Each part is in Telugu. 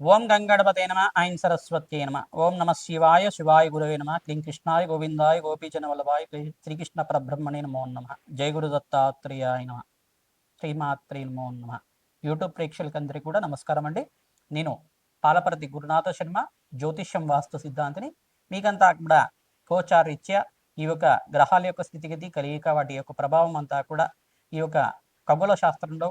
ఓం గంగణపతే నమ ఐన్ సరస్వత్యే నమ. ఓం నమ శివాయ శివాయ గురవే నమ క్లీం కృష్ణాయ గోవిందాయ గోపీజన వల్లభాయ శ్రీకృష్ణ పరబ్రహ్మణే నమో నమ. జయ గురు దత్తాత్రేయాయ నమ. శ్రీమాత్రే నమో నమ. యూట్యూబ్ ప్రేక్షకులందరికీ కూడా నమస్కారం అండి. నేను పాలపరతి గురునాథ శర్మ జ్యోతిష్యం వాస్తు సిద్ధాంతిని. మీకంతా కూడా గోచారీత్యా ఈ యొక్క గ్రహాల యొక్క స్థితిగతి కలియక వాటి యొక్క ప్రభావం అంతా కూడా ఈ యొక్క ఖగోళ శాస్త్రంలో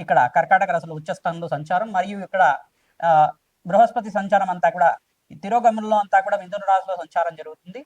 ఇక్కడ కర్కాటక రాశిలో ఉచ్చస్థానంలో సంచారం మరియు ఇక్కడ ఆ, బృహస్పతి సంచారం అంతా కూడా ఈ తిరోగమనంలో అంతా కూడా మిథున రాశిలో సంచారం జరుగుతుంది.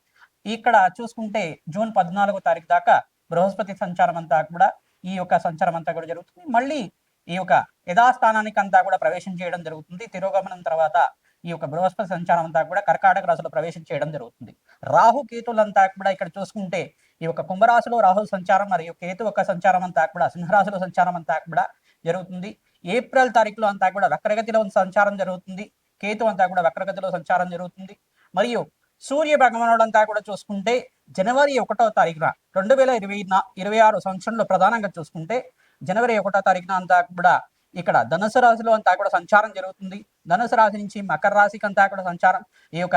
ఇక్కడ చూసుకుంటే జూన్ పద్నాలుగో తారీఖు దాకా బృహస్పతి సంచారం అంతా కూడా ఈ యొక్క సంచారం అంతా కూడా జరుగుతుంది. మళ్ళీ ఈ యొక్క యథాస్థానానికి అంతా కూడా ప్రవేశం చేయడం జరుగుతుంది. తిరోగమనం తర్వాత ఈ యొక్క బృహస్పతి సంచారం అంతా కూడా కర్కాటక రాశిలో ప్రవేశం చేయడం జరుగుతుంది. రాహు కేతులంతా కూడా ఇక్కడ చూసుకుంటే ఈ యొక్క కుంభరాశిలో రాహు సంచారం మరియు కేతు యొక్క సంచారం అంతా కూడా సింహరాశిలో సంచారం అంతా కూడా జరుగుతుంది. ఏప్రిల్ తారీఖులో అంతా కూడా వక్రగతిలో సంచారం జరుగుతుంది. కేతు అంతా కూడా వక్రగతిలో సంచారం జరుగుతుంది. మరియు సూర్య భగవానుడు అంతా కూడా చూసుకుంటే జనవరి ఒకటో తారీఖున రెండు వేల ఇరవై ఇరవై ఆరు సంవత్సరంలో ప్రధానంగా చూసుకుంటే జనవరి ఒకటో తారీఖున అంతా కూడా ఇక్కడ ధనుసు రాశిలో అంతా కూడా సంచారం జరుగుతుంది. ధనుసు రాశి నుంచి మకర రాశికి అంతా కూడా సంచారం. ఈ యొక్క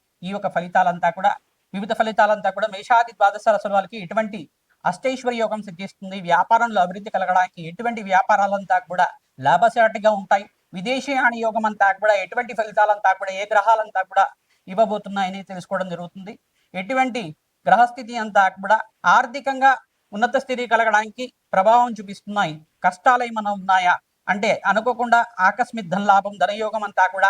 ఈ యొక్క ఫలితాలంతా కూడా వివిధ ఫలితాలంతా కూడా మేషాది ద్వాదశ రాశుల వాళ్ళకి ఎటువంటి అష్టైశ్వర్య యోగం సిద్ధిస్తుంది వ్యాపారంలో అభివృద్ధి కలగడానికి ఎటువంటి వ్యాపారాలంతా కూడా లాభసాటిగా ఉంటాయి విదేశీయాన యోగం అంతా కూడా ఎటువంటి ఫలితాలంతా కూడా ఏ గ్రహాలంతా కూడా ఇవ్వబోతున్నాయని తెలుసుకోవడం జరుగుతుంది. ఎటువంటి గ్రహస్థితి అంతా కూడా ఆర్థికంగా ఉన్నత స్థితి కలగడానికి ప్రభావం చూపిస్తున్నాయి. కష్టాలు ఏమైనా ఉన్నాయా? అంటే అనుకోకుండా ఆకస్మిక ధన లాభం ధనయోగం అంతా కూడా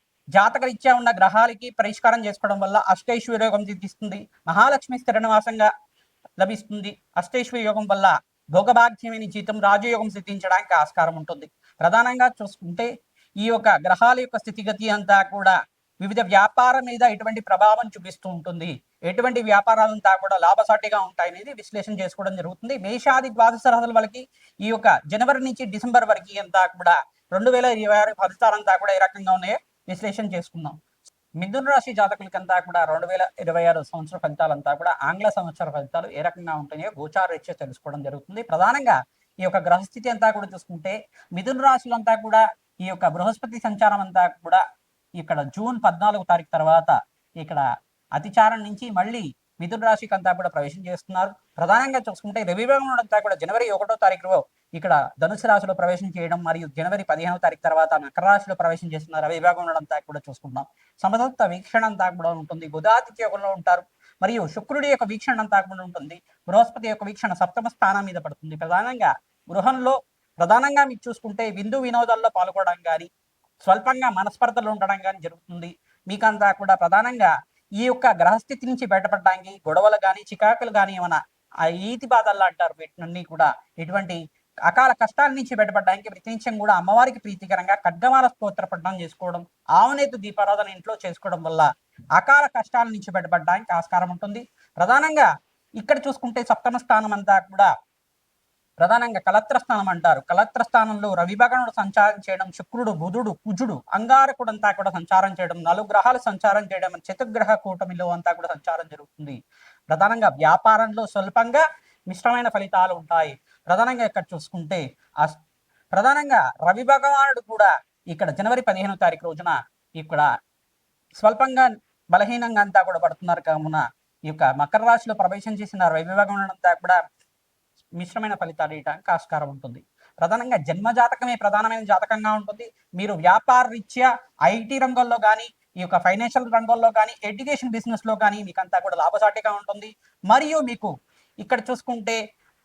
జాతకరీత్యా ఉన్న గ్రహాలకి పరిష్కారం చేసుకోవడం వల్ల అష్టైశ్వర్య యోగం సిద్ధిస్తుంది. మహాలక్ష్మి స్థిరనివాసంగా లభిస్తుంది. అష్టైశ్వర్య యోగం వల్ల భోగభాగ్యమైన జీతం రాజయోగం సిద్ధించడానికి ఆస్కారం ఉంటుంది. ప్రధానంగా చూసుకుంటే ఈ యొక్క గ్రహాల యొక్క స్థితిగతి అంతా కూడా వివిధ వ్యాపారం మీద ఎటువంటి ప్రభావం చూపిస్తూ ఉంటుంది. ఎటువంటి వ్యాపారాలంతా కూడా లాభసాటిగా ఉంటాయనేది విశ్లేషణ చేసుకోవడం జరుగుతుంది. మేషాది ద్వాదశ రాశుల వాళ్ళకి ఈ యొక్క జనవరి నుంచి డిసెంబర్ వరకు అంతా కూడా రెండు వేల ఇరవై ఆరు ఫలితాలంతా కూడా ఏ రకంగా ఉన్నాయో విశ్లేషణ చేసుకుందాం. మిథున రాశి జాతకులకంతా కూడా రెండు వేల ఇరవై ఆరు సంవత్సర ఫలితాలంతా కూడా ఆంగ్ల సంవత్సర ఫలితాలు ఏ రకంగా ఉంటాయో గోచార రీత్యా తెలుసుకోవడం జరుగుతుంది. ప్రధానంగా ఈ యొక్క గ్రహస్థితి అంతా కూడా చూసుకుంటే మిథున రాశులంతా కూడా ఈ యొక్క బృహస్పతి సంచారం అంతా కూడా ఇక్కడ జూన్ పద్నాలుగు తారీఖు తర్వాత ఇక్కడ అతిచారం నుంచి మళ్ళీ మిథున రాశికి అంతా కూడా ప్రవేశం చేస్తున్నారు. ప్రధానంగా చూసుకుంటే రవివారం అంతా కూడా జనవరి ఒకటో తారీఖులో ఇక్కడ ధనుసు రాశిలో ప్రవేశం చేయడం మరియు జనవరి పదిహేనవ తారీఖు తర్వాత మకర రాశిలో ప్రవేశం చేస్తున్న రవి విభాగం దాకా కూడా చూసుకుంటాం సమతత్వ వీక్షణ అంతా కూడా ఉంటుంది. బుధాదిత్య యోగంలో ఉంటారు. మరియు శుక్రుడి యొక్క వీక్షణ అంతా కూడా ఉంటుంది. బృహస్పతి యొక్క వీక్షణ సప్తమ స్థానం మీద పడుతుంది. ప్రధానంగా గృహంలో ప్రధానంగా మీకు చూసుకుంటే విందు వినోదాల్లో పాల్గొనడం కానీ స్వల్పంగా మనస్పర్ధలు ఉండడం కానీ జరుగుతుంది. మీకంతా కూడా ప్రధానంగా ఈ యొక్క గ్రహస్థితి నుంచి బయటపడడానికి గొడవలు కానీ చికాకులు కానీ ఏమైనా ఆ ఈతి బాధల్లో అంటారు. వీటి నుండి కూడా ఎటువంటి అకాల కష్టాల నుంచి బయటపడడానికి ప్రతినిత్యం కూడా అమ్మవారికి ప్రీతికరంగా ఖడ్గమాల స్తోత్ర పఠనం చేసుకోవడం ఆవునేతు దీపారాధన ఇంట్లో చేసుకోవడం వల్ల అకాల కష్టాల నుంచి బయటపడడానికి ఆస్కారం ఉంటుంది. ప్రధానంగా ఇక్కడ చూసుకుంటే సప్తమ స్థానం అంతా కూడా ప్రధానంగా కలత్ర స్థానం అంటారు. కలత్ర స్థానంలో రవిభగనుడు సంచారం చేయడం శుక్రుడు బుధుడు కుజుడు అంగారకుడు అంతా కూడా సంచారం చేయడం నలుగు గ్రహాలు సంచారం చేయడం చతుర్గ్రహ కూటమిలో అంతా కూడా సంచారం జరుగుతుంది. ప్రధానంగా వ్యాపారంలో స్వల్పంగా మిశ్రమైన ఫలితాలు ఉంటాయి. ప్రధానంగా ఇక్కడ చూసుకుంటే ఆ ప్రధానంగా రవి భగవానుడు కూడా ఇక్కడ జనవరి పదిహేనో తారీఖు రోజున ఇక్కడ స్వల్పంగా బలహీనంగా అంతా కూడా పడుతున్నారు. కావున ఈ యొక్క మకర రాశిలో ప్రవేశం చేసిన రవి భగవానుడు అంతా కూడా మిశ్రమైన ఫలితాలు ఇవ్వడానికి ఆస్కారం ఉంటుంది. ప్రధానంగా జన్మ జాతకమే ప్రధానమైన జాతకంగా ఉంటుంది. మీరు వ్యాపార రీత్యా ఐటీ రంగంలో కానీ ఈ యొక్క ఫైనాన్షియల్ రంగంలో కానీ ఎడ్యుకేషన్ బిజినెస్లో కానీ మీకు అంతా కూడా లాభసాటిగా ఉంటుంది. మరియు మీకు ఇక్కడ చూసుకుంటే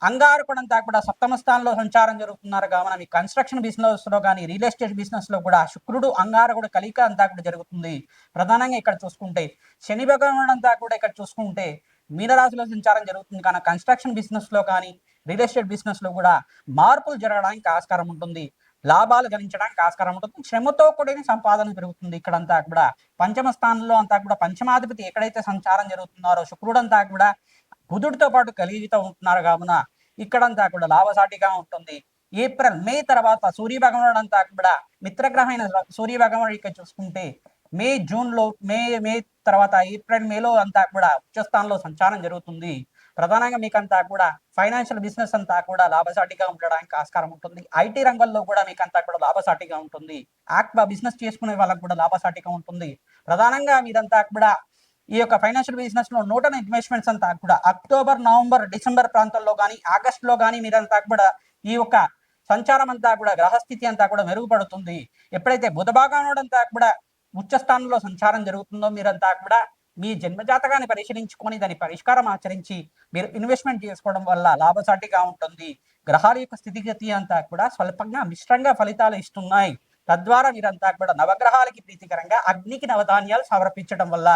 అంగారకుడంతా కూడా సప్తమ స్థానంలో సంచారం జరుగుతున్నారు. కావున మీ కన్స్ట్రక్షన్ బిజినెస్లో కానీ రియల్ ఎస్టేట్ బిజినెస్లో కూడా శుక్రుడు అంగారకుడు కలిక అంతా కూడా జరుగుతుంది. ప్రధానంగా ఇక్కడ చూసుకుంటే శని అంతా కూడా ఇక్కడ చూసుకుంటే మీనరాశిలో సంచారం జరుగుతుంది. కానీ కన్స్ట్రక్షన్ బిజినెస్లో కానీ రియల్ ఎస్టేట్ బిజినెస్లో కూడా మార్పులు జరగడానికి ఆస్కారం ఉంటుంది. లాభాలు గణించడానికి ఆస్కారం ఉంటుంది. శ్రమతో కూడిన సంపాదన పెరుగుతుంది. ఇక్కడంతా కూడా పంచమ స్థానంలో అంతా కూడా పంచమాధిపతి ఎక్కడైతే సంచారం జరుగుతున్నారో శుక్రుడు అంతా కూడా బుధుడితో పాటు కలిగితో ఉంటున్నారు కావున ఇక్కడంతా కూడా లాభసాటిగా ఉంటుంది. ఏప్రిల్ మే తర్వాత సూర్య భగవానుడు అంతా కూడా మిత్రగ్రహమైన సూర్య భగవానుడు ఇక్కడ చూసుకుంటే మే జూన్లో మే మే తర్వాత ఏప్రిల్ మేలో అంతా కూడా ఉచ్చస్థానంలో సంచారం జరుగుతుంది. ప్రధానంగా మీకంతా కూడా ఫైనాన్షియల్ బిజినెస్ అంతా కూడా లాభసాటిగా ఉండడానికి ఆస్కారం ఉంటుంది. ఐటీ రంగంలో కూడా మీకంతా కూడా లాభసాటిగా ఉంటుంది. యాక్వా బిజినెస్ చేసుకునే వాళ్ళకి కూడా లాభసాటిగా ఉంటుంది. ప్రధానంగా మీరంతా కూడా ఈ యొక్క ఫైనాన్షియల్ బిజినెస్లో నూటన ఇన్వెస్ట్మెంట్స్ అంతా కూడా అక్టోబర్ నవంబర్ డిసెంబర్ ప్రాంతంలో కానీ ఆగస్ట్లో కానీ మీరంతా కూడా ఈ యొక్క సంచారం అంతా కూడా గ్రహస్థితి అంతా కూడా మెరుగుపడుతుంది. ఎప్పుడైతే బుధ కూడా ఉచ్చ స్థానంలో సంచారం జరుగుతుందో మీరంతా కూడా మీ జన్మజాతకాన్ని పరిశీలించుకొని దాని పరిష్కారం ఆచరించి మీరు ఇన్వెస్ట్మెంట్ చేసుకోవడం వల్ల లాభసాటిగా ఉంటుంది. గ్రహాల యొక్క స్థితిగతి అంతా కూడా స్వల్పంగా మిశ్రంగా ఫలితాలు ఇస్తున్నాయి. తద్వారా మీరంతా కూడా నవగ్రహాలకి ప్రీతికరంగా అగ్నికి నవధాన్యాలు సమర్పించడం వల్ల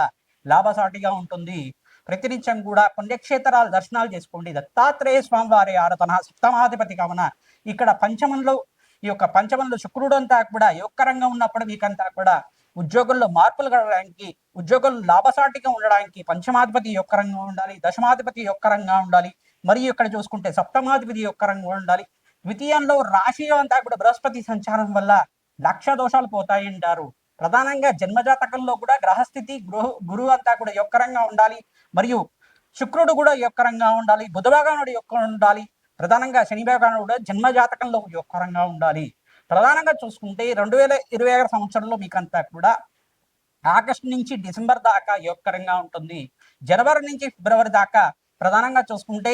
లాభసాటిగా ఉంటుంది. ప్రతినిత్యం కూడా పుణ్యక్షేత్రాలు దర్శనాలు చేసుకోండి. దత్తాత్రేయ స్వామి వారి ఆరాధన సప్తమాధిపతి కావున ఇక్కడ పంచమంలో ఈ యొక్క పంచమంలో శుక్రుడు అంతా కూడా యోగకరంగా ఉన్నప్పుడు మీకంతా కూడా ఉద్యోగంలో మార్పులు కలగడానికి ఉద్యోగంలో లాభసాటిగా ఉండడానికి పంచమాధిపతి యొక్కరంగా ఉండాలి దశమాధిపతి యొక్కరంగా ఉండాలి. మరియు ఇక్కడ చూసుకుంటే సప్తమాధిపతి యొక్కరంగా ఉండాలి. ద్వితీయంలో రాశి అంతా కూడా బృహస్పతి సంచారం వల్ల లక్ష దోషాలు పోతాయి అంటారు ప్రధానంగా జన్మజాతకంలో కూడా గ్రహస్థితి గృహ గురువు అంతా కూడా యొక్కరంగా ఉండాలి. మరియు శుక్రుడు కూడా యొక్కరంగా ఉండాలి. బుధభాగానుడు యొక్క ఉండాలి. ప్రధానంగా శనిభగవానుడు కూడా జన్మజాతకంలో యొక్కరంగా ఉండాలి. ప్రధానంగా చూసుకుంటే రెండు వేల ఇరవై ఆరు సంవత్సరంలో మీకంతా కూడా ఆగస్టు నుంచి డిసెంబర్ దాకా యొక్కరంగా ఉంటుంది. జనవరి నుంచి ఫిబ్రవరి దాకా ప్రధానంగా చూసుకుంటే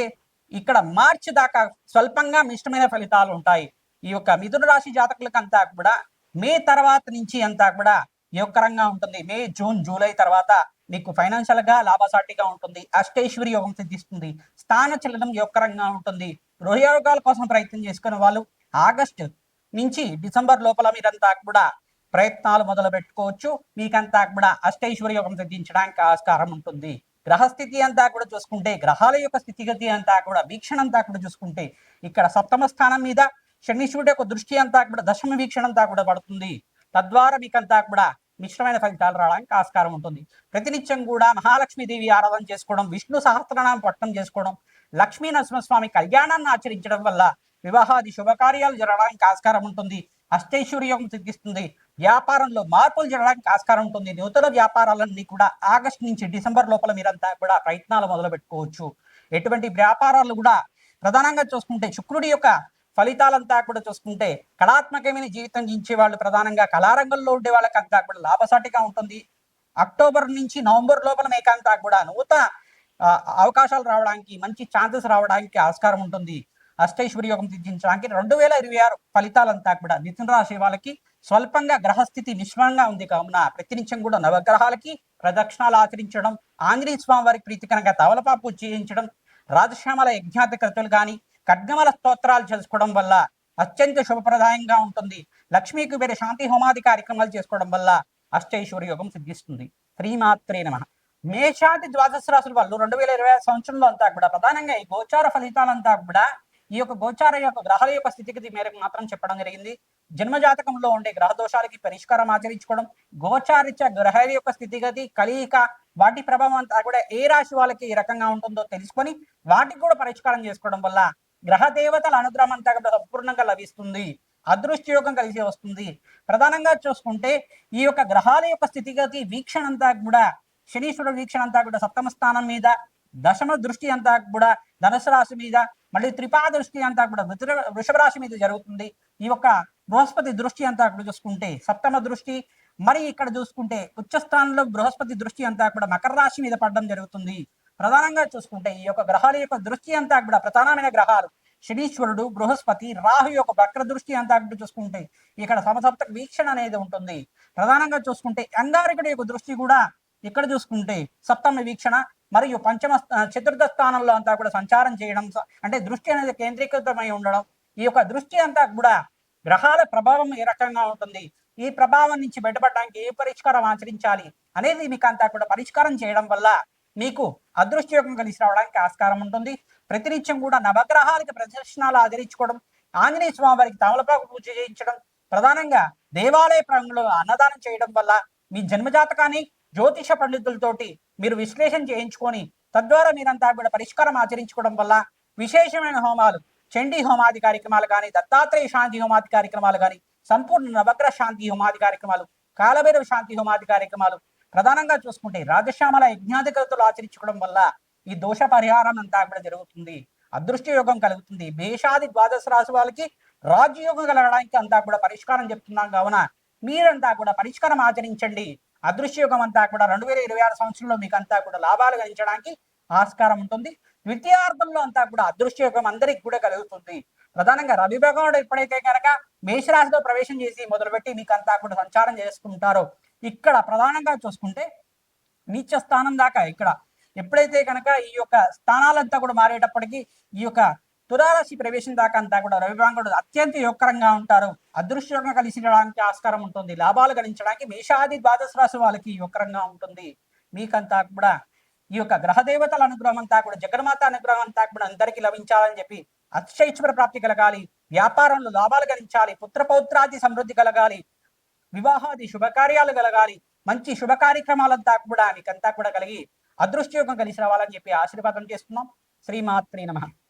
ఇక్కడ మార్చి దాకా స్వల్పంగా మిష్టమైన ఫలితాలు ఉంటాయి. ఈ యొక్క మిథున రాశి జాతకులకంతా కూడా మే తర్వాత నుంచి అంతా కూడా యోగకరంగా ఉంటుంది. మే జూన్ జూలై తర్వాత మీకు ఫైనాన్షియల్గా లాభసాటిగా ఉంటుంది. అష్టేశ్వరి యోగం సిద్ధిస్తుంది. స్థాన చలనం యోగకరంగా ఉంటుంది. గృహయోగాల కోసం ప్రయత్నం చేసుకునే వాళ్ళు ఆగస్ట్ నుంచి డిసెంబర్ లోపల మీరంతా కూడా ప్రయత్నాలు మొదలు పెట్టుకోవచ్చు. మీకంతా కూడా అష్టైశ్వరి యోగం సిద్ధించడానికి ఆస్కారం ఉంటుంది. గ్రహస్థితి అంతా కూడా చూసుకుంటే గ్రహాల యొక్క స్థితిగతి అంతా కూడా వీక్షణ అంతా కూడా చూసుకుంటే ఇక్కడ సప్తమ స్థానం మీద శనీశ్వరుడు యొక్క దృష్టి అంతా కూడా దశమ వీక్షణ అంతా కూడా పడుతుంది. తద్వారా మీకంతా కూడా మిశ్రమైన ఫలితాలు రావడానికి ఆస్కారం ఉంటుంది. ప్రతినిత్యం కూడా మహాలక్ష్మీదేవి ఆరాధన చేసుకోవడం విష్ణు సహస్రనామం పట్టణం చేసుకోవడం లక్ష్మీ నరసింహస్వామి కళ్యాణాన్ని ఆచరించడం వల్ల వివాహాది శుభకార్యాలు జరగడానికి ఆస్కారం ఉంటుంది. అష్టైశ్వర్యం సిద్ధిస్తుంది. వ్యాపారంలో మార్పులు జరగడానికి ఆస్కారం ఉంటుంది. నూతన వ్యాపారాలన్నీ కూడా ఆగస్టు నుంచి డిసెంబర్ లోపల మీరంతా కూడా ప్రయత్నాలు మొదలు పెట్టుకోవచ్చు ఎటువంటి వ్యాపారాలు కూడా ప్రధానంగా చూసుకుంటే శుక్రుడి యొక్క ఫలితాలంతా కూడా చూసుకుంటే కళాత్మకమైన జీవితం జీవించే వాళ్ళు ప్రధానంగా కళారంగంలో ఉండే వాళ్ళకి అంతా కూడా లాభసాటిగా ఉంటుంది. అక్టోబర్ నుంచి నవంబర్ లోపల మేకంతా కూడా నూతన అవకాశాలు రావడానికి మంచి ఛాన్సెస్ రావడానికి ఆస్కారం ఉంటుంది. అష్టైశ్వర్య యోగం సిద్ధించడానికి రెండు వేల ఇరవై ఆరు ఫలితాలంతా కూడా మిథున రాశి వాళ్ళకి స్వల్పంగా గ్రహస్థితి మిశ్రమంగా ఉంది కావున ప్రతినిత్యం కూడా నవగ్రహాలకి ప్రదక్షిణాలు ఆచరించడం ఆంజనేయ స్వామి వారికి ప్రీతికరంగా తవలపాపు చేయించడం రాజశ్యామల యజ్ఞాత కృతులు కానీ ఖడ్గమల స్తోత్రాలు చేసుకోవడం వల్ల అత్యంత శుభప్రదాయంగా ఉంటుంది. లక్ష్మీ కుబేర శాంతి హోమాది కార్యక్రమాలు చేసుకోవడం వల్ల అష్టైశ్వర యోగం సిద్ధిస్తుంది. శ్రీమాత్రే నమ. మేషాది ద్వాదశ రాశుల వాళ్ళు రెండు వేల ఇరవై సంవత్సరంలో అంతా కూడా ప్రధానంగా ఈ గోచార ఫలితాలంతా కూడా ఈ యొక్క గోచార యొక్క గ్రహాల యొక్క స్థితిగతి మేరకు మాత్రం చెప్పడం జరిగింది. జన్మజాతకంలో ఉండే గ్రహ దోషాలకి పరిష్కారం ఆచరించుకోవడం గోచారిత గ్రహాల యొక్క స్థితిగతి కలియిక వాటి ప్రభావం అంతా కూడా ఏ రాశి వాళ్ళకి ఏ రకంగా ఉంటుందో తెలుసుకొని వాటికి కూడా పరిష్కారం చేసుకోవడం వల్ల గ్రహ దేవతల అనుగ్రహం అంతా సంపూర్ణంగా లభిస్తుంది. అదృష్ట యోగం కలిసి వస్తుంది. ప్రధానంగా చూసుకుంటే ఈ యొక్క గ్రహాల యొక్క స్థితిగతి వీక్షణ అంతా కూడా శనీశ్వరుడు వీక్షణ అంతా కూడా సప్తమ స్థానం మీద దశమ దృష్టి అంతా కూడా ధనుసు రాశి మీద మళ్ళీ త్రిపా దృష్టి అంతా కూడా వృషభ వృషభ రాశి మీద జరుగుతుంది. ఈ యొక్క బృహస్పతి దృష్టి అంతా కూడా చూసుకుంటే సప్తమ దృష్టి మరి ఇక్కడ చూసుకుంటే ఉచ్చస్థానంలో బృహస్పతి దృష్టి అంతా కూడా మకర రాశి మీద పడడం జరుగుతుంది. ప్రధానంగా చూసుకుంటే ఈ యొక్క గ్రహాల యొక్క దృష్టి అంతా కూడా ప్రధానమైన గ్రహాలు శనీశ్వరుడు బృహస్పతి రాహు యొక్క వక్ర దృష్టి అంతా కూడా చూసుకుంటే ఇక్కడ సమసప్త వీక్షణ అనేది ఉంటుంది. ప్రధానంగా చూసుకుంటే అంగారకుడి యొక్క దృష్టి కూడా ఇక్కడ చూసుకుంటే సప్తమ వీక్షణ మరియు పంచమ చతుర్థ స్థానంలో అంతా కూడా సంచారం చేయడం అంటే దృష్టి అనేది కేంద్రీకృతమై ఉండడం ఈ యొక్క దృష్టి అంతా కూడా గ్రహాల ప్రభావం ఏ రకంగా ఉంటుంది ఈ ప్రభావం నుంచి బయటపడడానికి ఏ పరిష్కారం ఆచరించాలి అనేది మీకు అంతా కూడా పరిష్కారం చేయడం వల్ల మీకు అదృష్టయోగం కలిసి రావడానికి ఆస్కారం ఉంటుంది. ప్రతినిత్యం కూడా నవగ్రహాలకి ప్రదర్శనాలు ఆచరించుకోవడం ఆంజనేయ స్వామి వారికి తమలపాకు పూజ చేయించడం ప్రధానంగా దేవాలయ ప్రాంగంలో అన్నదానం చేయడం వల్ల మీ జన్మజాతకాన్ని జ్యోతిష పండితులతోటి మీరు విశ్లేషణ చేయించుకొని తద్వారా మీరంతా కూడా పరిష్కారం ఆచరించుకోవడం వల్ల విశేషమైన హోమాలు చండీ హోమాది కార్యక్రమాలు కానీ దత్తాత్రేయ శాంతి హోమాది కార్యక్రమాలు కానీ సంపూర్ణ నవగ్రహ శాంతి హోమాది కార్యక్రమాలు కాలభైరవ శాంతి హోమాది కార్యక్రమాలు ప్రధానంగా చూసుకుంటే రాజశ్యామల యజ్ఞాధికతలు ఆచరించుకోవడం వల్ల ఈ దోష పరిహారం అంతా కూడా జరుగుతుంది. అదృష్ట యోగం కలుగుతుంది. మేషాది ద్వాదశ రాశి వాళ్ళకి రాజయోగం కలగడానికి అంతా కూడా పరిష్కారం చెప్తున్నాం. కావున మీరంతా కూడా పరిష్కారం ఆచరించండి. అదృశ్య యోగం అంతా కూడా రెండు వేల ఇరవై ఆరు సంవత్సరంలో మీకు అంతా కూడా లాభాలు గణించడానికి ఆస్కారం ఉంటుంది. ద్వితీయార్థంలో అంతా కూడా అదృశ్య యోగం అందరికి కూడా కలుగుతుంది. ప్రధానంగా రవి భగవానుడు ఎప్పుడైతే కనుక మేషరాశిలో ప్రవేశం చేసి మొదలుపెట్టి మీకు అంతా కూడా సంచారం చేసుకుంటారో. ఇక్కడ ప్రధానంగా చూసుకుంటే నీచ స్థానం దాకా ఇక్కడ. ఎప్పుడైతే కనుక ఈ యొక్క స్థానాలంతా కూడా మారేటప్పటికీ ఈ యొక్క తులారాశి ప్రవేశం దాకా అంతా కూడా రవిభాంగుడు అత్యంత యోగకరంగా ఉంటారు. అదృష్టంగా కలిసి రావడానికి ఆస్కారం ఉంటుంది. లాభాలు గణించడానికి మేషాది ద్వాదశ రాశి వాళ్ళకి యోగకరంగా ఉంటుంది. మీకంతా కూడా ఈ యొక్క గ్రహ దేవతల అనుగ్రహం అంతా కూడా జగన్మాత అనుగ్రహం అంతా కూడా అందరికీ లభించాలని చెప్పి అక్షైశ్వర ప్రాప్తి కలగాలి. వ్యాపారంలో లాభాలు గణించాలి. పుత్ర పౌత్రాది సమృద్ధి కలగాలి. వివాహాది శుభకార్యాలు కలగాలి మంచి శుభ కార్యక్రమాలంతా కూడా మీకంతా కూడా కలిగి అదృష్టయోగం కలిసి రావాలని చెప్పి ఆశీర్వాదం చేస్తున్నాం. శ్రీమాత్రి నమ.